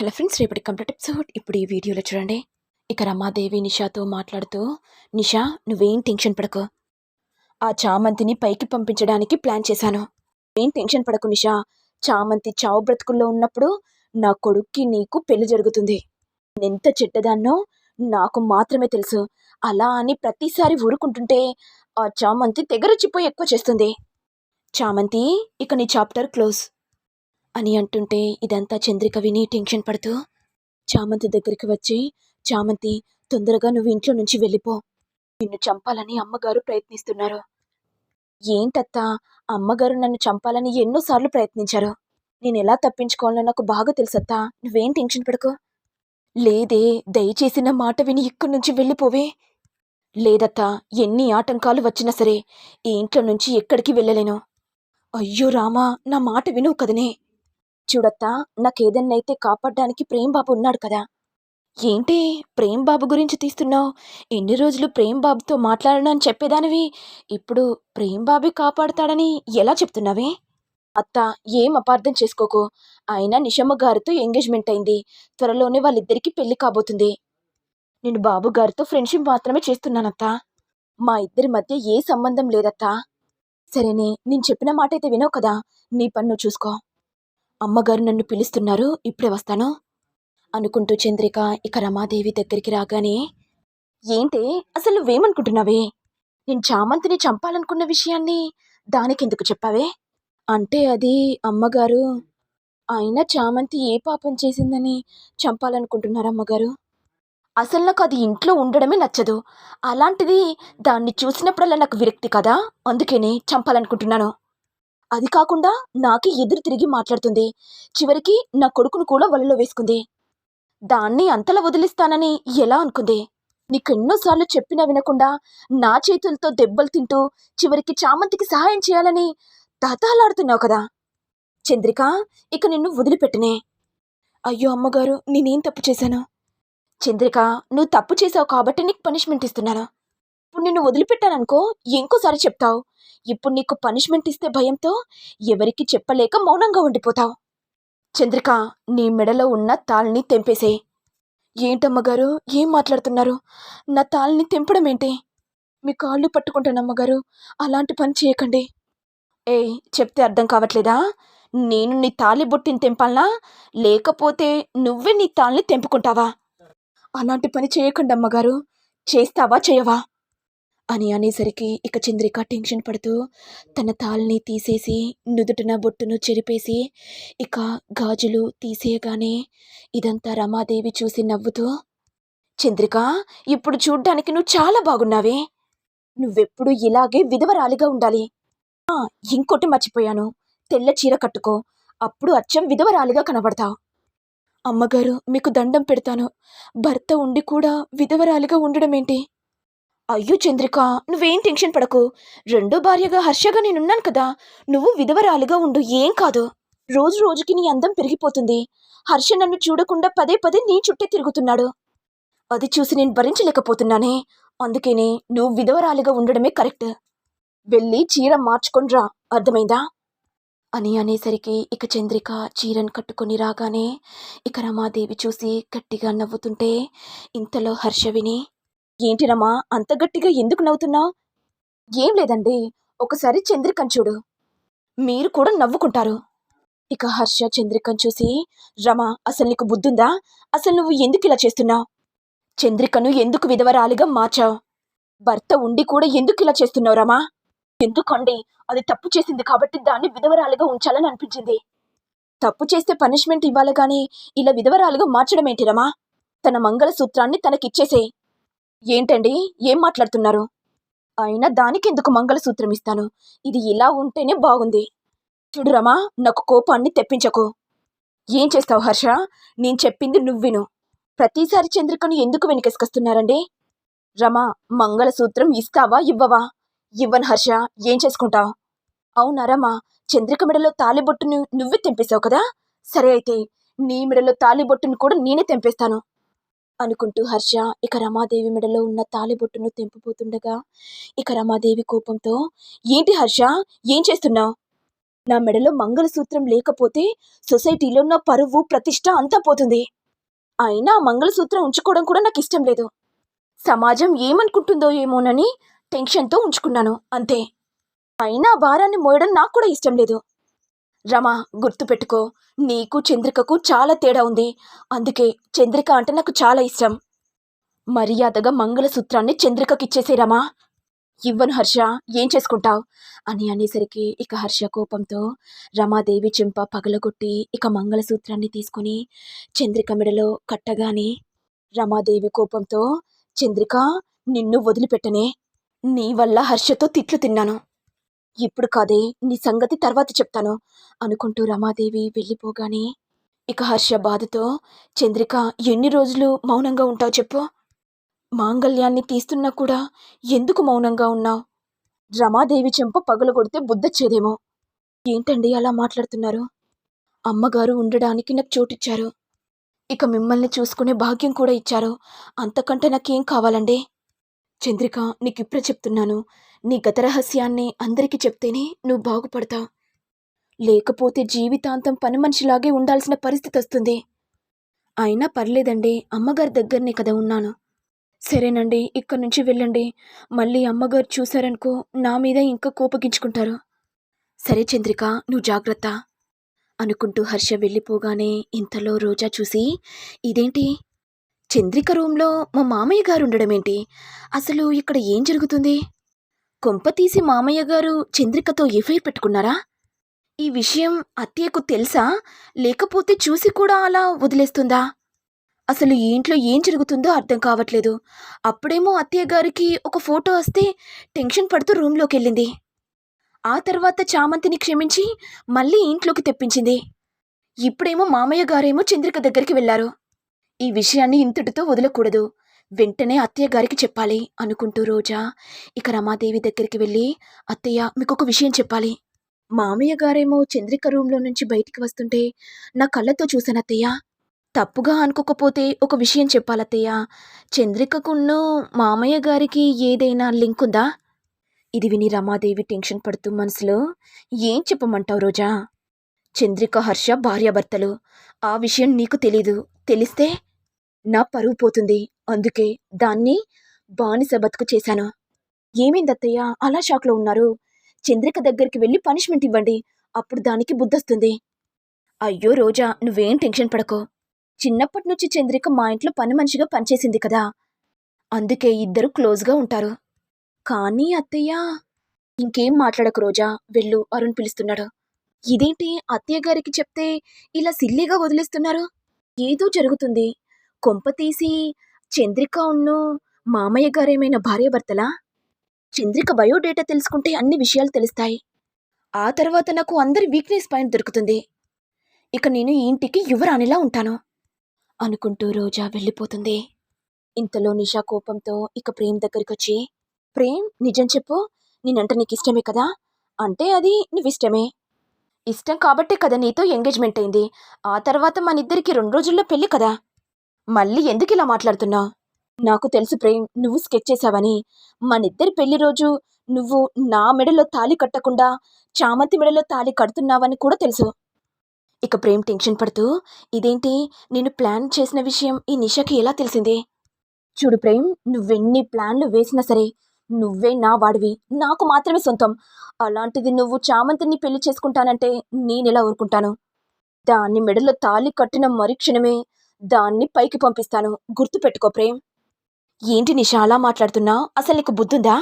Hello friends రేపటి complete episode. ఇప్పుడు ఈ వీడియోలో చూడండి. ఇక రమాదేవి నిషాతో మాట్లాడుతూ నిషా నువ్వేం టెన్షన్ పడకు. ఆ చామంతిని పైకి పంపించడానికి ప్లాన్ చేశాను. ఏం టెన్షన్ పడకు నిషా. చామంతి చావు బ్రతుకుల్లో ఉన్నప్పుడు నా కొడుక్కి నీకు పెళ్ళి జరుగుతుంది. ఎంత చెడ్డదాన్నో నాకు మాత్రమే తెలుసు. అలా అని ప్రతిసారి ఊరుకుంటుంటే ఆ చామంతి తెగరచిపోయి ఎక్కువ చేస్తుంది. చామంతి ఇక నీ చాప్టర్ క్లోజ్. అని అంటుంటే ఇదంతా చంద్రిక విని టెన్షన్ పడుతూ చామంతి దగ్గరికి వచ్చి చామంతి తొందరగా నువ్వు ఇంట్లో నుంచి వెళ్ళిపో. నిన్ను చంపాలని అమ్మగారు ప్రయత్నిస్తున్నారు. ఏంటత్తా? అమ్మగారు నన్ను చంపాలని ఎన్నోసార్లు ప్రయత్నించారు. నేను ఎలా తప్పించుకోవాలో నాకు బాగా తెలుసత్తా. నువ్వేం టెన్షన్ పడకు. లేదే దయచేసి నా మాట విని ఇక్కడి నుంచి వెళ్ళిపోవే. లేదత్తా ఎన్ని ఆటంకాలు వచ్చినా సరే ఈ ఇంట్లో నుంచి ఎక్కడికి వెళ్ళలేను. అయ్యో రామా నా మాట విను కదనే. చూడత్తా నాకేదన్నైతే కాపాడడానికి ప్రేమ్ బాబు ఉన్నాడు కదా. ఏంటి? ప్రేమ్ బాబు గురించి తీస్తున్నావు? ఎన్ని రోజులు ప్రేమ్ బాబుతో మాట్లాడను అని చెప్పేదానివి? ఇప్పుడు ప్రేమ్ బాబే కాపాడుతాడని ఎలా చెప్తున్నావే? అత్త ఏం అపార్థం చేసుకోకు. ఆయన నిషమ్మ గారితో ఎంగేజ్మెంట్ అయింది. త్వరలోనే వాళ్ళిద్దరికీ పెళ్ళి కాబోతుంది. నేను బాబు గారితో ఫ్రెండ్షిప్ మాత్రమే చేస్తున్నానత్తా. మా ఇద్దరి మధ్య ఏ సంబంధం లేదత్తా. సరేనే నేను చెప్పిన మాట అయితే వినవు కదా. నీ పన్ను చూసుకో. అమ్మగారు నన్ను పిలుస్తున్నారు ఇప్పుడే వస్తాను అనుకుంటూ చంద్రిక ఇక రమాదేవి దగ్గరికి రాగానే ఏంటి అసలు నువ్వేమనుకుంటున్నావే? నేను చామంతిని చంపాలనుకున్న విషయాన్ని దానికెందుకు చెప్పావే? అంటే అది అమ్మగారు అయినా చామంతి ఏ పాపం చేసిందని చంపాలనుకుంటున్నారు అమ్మగారు? అసలు నాకు అది ఇంట్లో ఉండడమే నచ్చదు. అలాంటిది దాన్ని చూసినప్పుడల్లా నాకు విరక్తి కదా అందుకనే చంపాలనుకుంటున్నాను. అది కాకుండా నాకి ఎదురు తిరిగి మాట్లాడుతుంది. చివరికి నా కొడుకును కూడా వలలో వేసుకుంది. దాన్ని అంతలా వదిలిస్తానని ఎలా అనుకుంది? నీకెన్నోసార్లు చెప్పినా వినకుండా నా చేతులతో దెబ్బలు తింటూ చివరికి చామంతికి సహాయం చేయాలని తతాలాడుతున్నావు కదా? చంద్రిక ఇక నిన్ను వదిలిపెట్టనే. అయ్యో అమ్మగారు నేనేం తప్పు చేశాను? చంద్రిక నువ్వు తప్పు చేసావు కాబట్టి నీకు పనిష్మెంట్ ఇస్తున్నాను. ఇప్పుడు నిన్ను వదిలిపెట్టాననుకో ఇంకోసారి చెప్తావు. ఇప్పుడు నీకు పనిష్మెంట్ ఇస్తే భయంతో ఎవరికి చెప్పలేక మౌనంగా ఉండిపోతావు. చంద్రిక నీ మెడలో ఉన్న తాళ్ళని తెంపేసే ఏంటమ్మగారు ఏం మాట్లాడుతున్నారు? నా తాళ్ళని తెంపడం ఏంటి? మీ కాళ్ళు పట్టుకుంటానమ్మగారు అలాంటి పని చేయకండి. ఏయ్ చెప్తే అర్థం కావట్లేదా? నేను నీ తాళి బొట్టిని తెంపాలనా? లేకపోతే నువ్వే నీ తాళ్ళని తెంపుకుంటావా? అలాంటి పని చేయకండి అమ్మగారు చేస్తావా చేయవా? అని అనేసరికి ఇక చంద్రిక టెన్షన్ పడుతూ తన తాల్ని తీసేసి నుదుటిన బొట్టును చెరిపేసి ఇక గాజులు తీసేయగానే ఇదంతా రమాదేవి చూసి నవ్వుతూ చంద్రిక ఇప్పుడు చూడ్డానికి నువ్వు చాలా బాగున్నావే. నువ్వెప్పుడు ఇలాగే విధవరాలిగా ఉండాలి. ఇంకోటి మర్చిపోయాను. తెల్ల చీర కట్టుకో. అప్పుడు అచ్చం విధవరాలిగా కనబడతావు అమ్మగారు మీకు దండం పెడతాను. భర్త ఉండి కూడా విధవరాలిగా ఉండడం ఏంటి అయ్యో చంద్రిక నువ్వేం టెన్షన్ పడకు. రెండో భార్యగా హర్షగా నేనున్నాను కదా నువ్వు విధవరాలుగా ఉండు ఏం కాదు. రోజు రోజుకి నీ అందం పెరిగిపోతుంది. హర్ష నన్ను చూడకుండా పదే పదే నీ చుట్టే తిరుగుతున్నాడు. అది చూసి నేను భరించలేకపోతున్నానే. అందుకేనే నువ్వు విధవరాలిగా ఉండడమే కరెక్ట్. వెళ్ళి చీర మార్చుకొని రా అర్థమైందా? అని అనేసరికి ఇక చంద్రిక చీరను కట్టుకొని రాగానే ఇక రమాదేవి చూసి గట్టిగా నవ్వుతుంటే ఇంతలో హర్ష విని ఏంటి రమా అంత గట్టిగా ఎందుకు నవ్వుతున్నావు ఏం లేదండి ఒకసారి చంద్రికను చూడు. మీరు కూడా నవ్వుకుంటారు. ఇక హర్ష చంద్రికను చూసి రమా అసలు నీకు బుద్ధుందా? అసలు నువ్వు ఎందుకు ఇలా చేస్తున్నావు? చంద్రికను ఎందుకు విధవరాలిగా మార్చావు? భర్త ఉండి కూడా ఎందుకు ఇలా చేస్తున్నావు రమా? ఎందుకండి అది తప్పు చేసింది కాబట్టి దాన్ని విధవరాలుగా ఉంచాలని అనిపించింది. తప్పు చేస్తే పనిష్మెంట్ ఇవ్వాలి కానీ ఇలా విధవరాలుగా మార్చడం ఏంటి రమా? తన మంగళసూత్రాన్ని తనకిచ్చేసేయి. ఏంటండి? ఏం మాట్లాడుతున్నారు? అయినా దానికెందుకు మంగళసూత్రం ఇస్తాను? ఇది ఇలా ఉంటేనే బాగుంది. చూడు రమా నాకు కోపాన్ని తెప్పించకు. ఏం చేస్తావు హర్ష? నేను చెప్పింది నువ్విను. ప్రతిసారి చంద్రికను ఎందుకు వెనకేసుకొస్తున్నారండి? రమా మంగళసూత్రం ఇస్తావా ఇవ్వవా? ఇవ్వను హర్ష ఏం చేసుకుంటావు? అవునా రమా చంద్రిక మెడలో తాలిబొట్టును నువ్వే తెంపేశావు కదా? సరే అయితే నీ మెడలో తాలిబొట్టును కూడా నేనే తెంపేస్తాను. అనుకుంటూ హర్ష ఇక రమాదేవి మెడలో ఉన్న తాలిబొట్టును తెంపబోతుండగా ఇక రమాదేవి కోపంతో ఏంటి హర్ష ఏం చేస్తున్నావు? నా మెడలో మంగళసూత్రం లేకపోతే సొసైటీలో నా పరువు ప్రతిష్ట అంతా పోతుంది. అయినా మంగళసూత్రం ఉంచుకోవడం కూడా నాకు ఇష్టం లేదు. సమాజం ఏమనుకుంటుందో ఏమోనని టెన్షన్తో ఉంచుకున్నాను అంతే. అయినా భారాన్ని మోయడం నాకు కూడా ఇష్టం లేదు. రమా గుర్తుపెట్టుకో నీకు చంద్రికకు చాలా తేడా ఉంది. అందుకే చంద్రిక అంటే నాకు చాలా ఇష్టం. మర్యాదగా మంగళసూత్రాన్ని చంద్రికకి ఇచ్చేసే రమా. ఇవ్వను హర్ష ఏం చేసుకుంటావు? అని అనేసరికి ఇక హర్ష కోపంతో రమాదేవి చెంప పగలగొట్టి ఇక మంగళసూత్రాన్ని తీసుకుని చంద్రిక మెడలో కట్టగానే రమాదేవి కోపంతో చంద్రిక నిన్ను వదిలిపెట్టనే. నీ వల్ల హర్షతో తిట్లు తిన్నాను. ఇప్పుడు కాదే నీ సంగతి తర్వాత చెప్తాను అనుకుంటూ రమాదేవి వెళ్ళిపోగానే ఇక హర్ష బాధతో చంద్రిక ఎన్ని రోజులు మౌనంగా ఉంటావు చెప్పు? మాంగళ్యాన్ని తీస్తున్నా కూడా ఎందుకు మౌనంగా ఉన్నావు? రమాదేవి చెంప పగలగొడితే బుద్ధొచ్చేదేమో ఏంటండి అలా మాట్లాడుతున్నారు? అమ్మగారు ఉండడానికి నాకు చోటిచ్చారు. ఇక మిమ్మల్ని చూసుకునే భాగ్యం కూడా ఇచ్చారు. అంతకంటే నాకేం కావాలండి? చంద్రిక నీకు ఇప్పుడే చెప్తున్నాను. నీ గత రహస్యాన్ని అందరికీ చెప్తేనే నువ్వు బాగుపడతావు లేకపోతే జీవితాంతం పని మనిషిలాగే ఉండాల్సిన పరిస్థితి వస్తుంది. అయినా పర్లేదండి అమ్మగారి దగ్గరనే కదా ఉన్నాను. సరేనండి ఇక్కడి నుంచి వెళ్ళండి. మళ్ళీ అమ్మగారు చూశారనుకో నా మీద ఇంకా కోపగించుకుంటారు. సరే చంద్రిక నువ్వు జాగ్రత్త. అనుకుంటూ హర్ష వెళ్ళిపోగానే ఇంతలో రోజా చూసి ఇదేంటి? చంద్రిక రూమ్లో మా మామయ్య గారు ఉండడం ఏంటి అసలు ఇక్కడ ఏం జరుగుతుంది? కొంపతీసి మామయ్య గారు చంద్రికతో ఎఫ్ఐఆర్ పెట్టుకున్నారా? ఈ విషయం అత్తయ్యకు తెలుసా? లేకపోతే చూసి కూడా అలా వదిలేస్తుందా? అసలు ఈ ఇంట్లో ఏం జరుగుతుందో అర్థం కావట్లేదు. అప్పుడేమో అత్తయ్య గారికి ఒక ఫోటో వస్తే టెన్షన్ పడుతూ రూమ్లోకి వెళ్ళింది ఆ తర్వాత చామంతిని క్షమించి మళ్ళీ ఇంట్లోకి తెప్పించింది. ఇప్పుడేమో మామయ్య గారేమో చంద్రిక దగ్గరికి వెళ్ళారు. ఈ విషయాన్ని ఇంతటితో వదలకూడదు. వెంటనే అత్తయ్య గారికి చెప్పాలి అనుకుంటూ రోజా ఇక రమాదేవి దగ్గరికి వెళ్ళి అత్తయ్య మీకు ఒక విషయం చెప్పాలి. మామయ్య గారేమో చంద్రిక రూమ్లో నుంచి బయటికి వస్తుంటే నా కళ్ళతో చూశాను అత్తయ్య. తప్పుగా అనుకోకపోతే ఒక విషయం చెప్పాలత్తయ్య చంద్రికకున్ను మామయ్య గారికి ఏదైనా లింక్ ఉందా? ఇది విని రమాదేవి టెన్షన్ పడుతూ మనసులో ఏం చెప్పమంటావు రోజా? చంద్రిక హర్ష భార్యాభర్తలు ఆ విషయం నీకు తెలీదు. తెలిస్తే నా పరువు పోతుంది. అందుకే దాన్ని బానిస బతుకు చేశాను. ఏమైందత్తయ్య అలా షాక్లో ఉన్నారు. చంద్రిక దగ్గరికి వెళ్ళి పనిష్మెంట్ ఇవ్వండి. అప్పుడు దానికి బుద్ధొస్తుంది. అయ్యో రోజా నువ్వేం టెన్షన్ పడకో. చిన్నప్పటి నుంచి చంద్రిక మా ఇంట్లో పని మనిషిగా పనిచేసింది కదా. అందుకే ఇద్దరు క్లోజ్గా ఉంటారు. కానీ అత్తయ్య ఇంకేం మాట్లాడకు రోజా. వెళ్ళు అరుణ్ పిలుస్తున్నాడు. ఇదేంటి? అత్తయ్య గారికి చెప్తే ఇలా సిల్లీగా వదిలేస్తున్నారు? ఏదో జరుగుతుంది. కొంపతీసి చంద్రిక ఉన్ను మామయ్య గారేమైనా భార్యాభర్తలా? చంద్రిక బయోడేటా తెలుసుకుంటే అన్ని విషయాలు తెలుస్తాయి. ఆ తర్వాత నాకు అందరి వీక్నెస్ పాయింట్ దొరుకుతుంది. ఇక నేను ఈ ఇంటికి యువరాణిలా ఉంటాను. అనుకుంటూ రోజా వెళ్ళిపోతుంది. ఇంతలో నిషా కోపంతో ఇక ప్రేమ్ దగ్గరికి వచ్చి ప్రేమ్ నిజం చెప్పు. నేనంటే నీకు ఇష్టమే కదా? అంటే అది నువ్వు ఇష్టమే ఇష్టం కాబట్టే కదా నీతో ఎంగేజ్మెంట్ అయింది. ఆ తర్వాత మన ఇద్దరికి రెండు రోజుల్లో పెళ్ళి కదా? మళ్ళీ ఎందుకు ఇలా మాట్లాడుతున్నావు నాకు తెలుసు ప్రేమ్ నువ్వు స్కెచ్ చేసావని మనిద్దరి పెళ్ళి రోజు నువ్వు నా మెడలో తాళి కట్టకుండా చామంతి మెడలో తాళి కడుతున్నావని కూడా తెలుసు. ఇక ప్రేమ్ టెన్షన్ పడుతూ ఇదేంటి? నేను ప్లాన్ చేసిన విషయం ఈ నిషాకి ఎలా తెలిసింది? చూడు ప్రేమ్ నువ్వెన్ని ప్లాన్లు వేసినా సరే నువ్వే నా వాడివి నాకు మాత్రమే సొంతం. అలాంటిది నువ్వు చామంతిని పెళ్ళి చేసుకుంటానంటే నేనెలా ఊరుకుంటాను? దాన్ని మెడలో తాళి కట్టిన మరుక్షణమే దాన్ని పైకి పంపిస్తాను. గుర్తుపెట్టుకో ప్రేమ్. ఏంటి నిషా అలా అసలు నీకు బుద్ధుందా?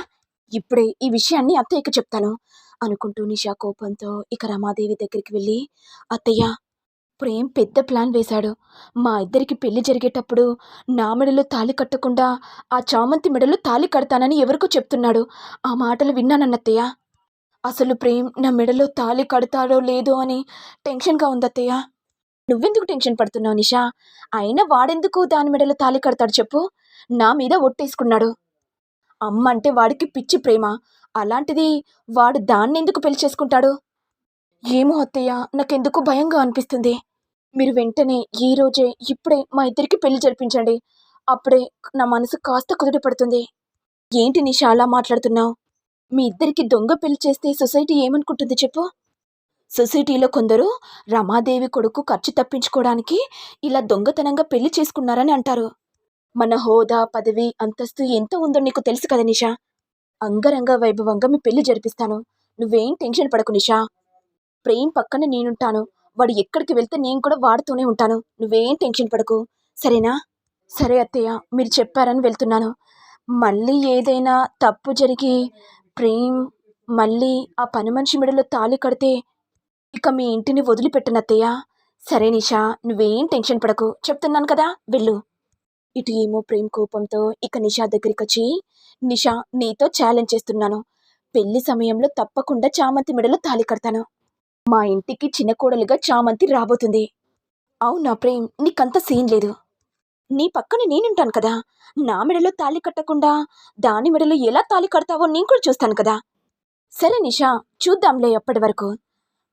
ఇప్పుడే ఈ విషయాన్ని అత్తయ్యకు చెప్తాను. అనుకుంటూ నిషా కోపంతో ఇక రమాదేవి దగ్గరికి వెళ్ళి అత్తయ్య ప్రేమ్ పెద్ద ప్లాన్ వేశాడు. మా ఇద్దరికి పెళ్ళి జరిగేటప్పుడు నా మెడలో తాళి కట్టకుండా ఆ చామంతి మెడలో తాళి కడతానని ఎవరికో చెప్తున్నాడు. ఆ మాటలు విన్నానన్నత్తయ్య. అసలు ప్రేమ్ నా మెడలో తాళి కడతాడో లేదో అని టెన్షన్గా ఉందత్తయ్య. నువ్వెందుకు టెన్షన్ పడుతున్నావు నిషా? అయినా వాడెందుకు దాని మెడలో తాళి కడతాడు చెప్పు? నా మీద ఒట్టేసుకున్నాడు. అమ్మ అంటే వాడికి పిచ్చి ప్రేమ. అలాంటిది వాడు దాన్నెందుకు పెళ్ళి చేసుకుంటాడు? ఏమో అత్తయ్య నాకెందుకు భయంగా అనిపిస్తుంది. మీరు వెంటనే ఈ రోజే ఇప్పుడే మా ఇద్దరికి పెళ్ళి జరిపించండి. అప్పుడే నా మనసు కాస్త కుదుట పడుతుంది. ఏంటి నిషా అలా మాట్లాడుతున్నావు? మీ ఇద్దరికి దొంగ పెళ్ళి చేస్తే సొసైటీ ఏమనుకుంటుంది చెప్పు? సొసైటీలో కొందరు రమాదేవి కొడుకు ఖర్చు తప్పించుకోవడానికి ఇలా దొంగతనంగా పెళ్ళి చేసుకున్నారని అంటారు. మన హోదా పదవి అంతస్తు ఎంత ఉందో నీకు తెలుసు కదా నిషా. అంగరంగ వైభవంగా మీ పెళ్ళి జరిపిస్తాను. నువ్వేం టెన్షన్ పడకు నిషా. ప్రేమ్ పక్కన నేనుంటాను. వాడు ఎక్కడికి వెళ్తే నేను కూడా వాడుతూనే ఉంటాను. నువ్వేం టెన్షన్ పడకు. సరేనా? సరే అత్తయ్య మీరు చెప్పారని వెళ్తున్నాను. మళ్ళీ ఏదైనా తప్పు జరిగి ప్రేమ్ మళ్ళీ ఆ పని మనిషి మెడలో తాళి కడితే ఇక మీ ఇంటిని వదిలిపెట్టనత్తయ్య. సరే నిషా నువ్వేం టెన్షన్ పడకు. చెప్తున్నాను కదా వెళ్ళు. ఇటు ఏమో ప్రేమ్ కోపంతో ఇక నిషా దగ్గరికి వచ్చి నిషా నీతో ఛాలెంజ్ చేస్తున్నాను. పెళ్ళి సమయంలో తప్పకుండా చామంతి మెడలో తాళి కడతాను. మా ఇంటికి చిన్న కోడలుగా చామంతి రాబోతుంది. అవునా ప్రేమ్ నీకంత సీన్ లేదు. నీ పక్కన నేనుంటాను కదా. నా మెడలో తాళి కట్టకుండా దాని మెడలో ఎలా తాళి కడతావో నేను కూడా చూస్తాను కదా. సరే నిషా చూద్దాంలే అప్పటి వరకు.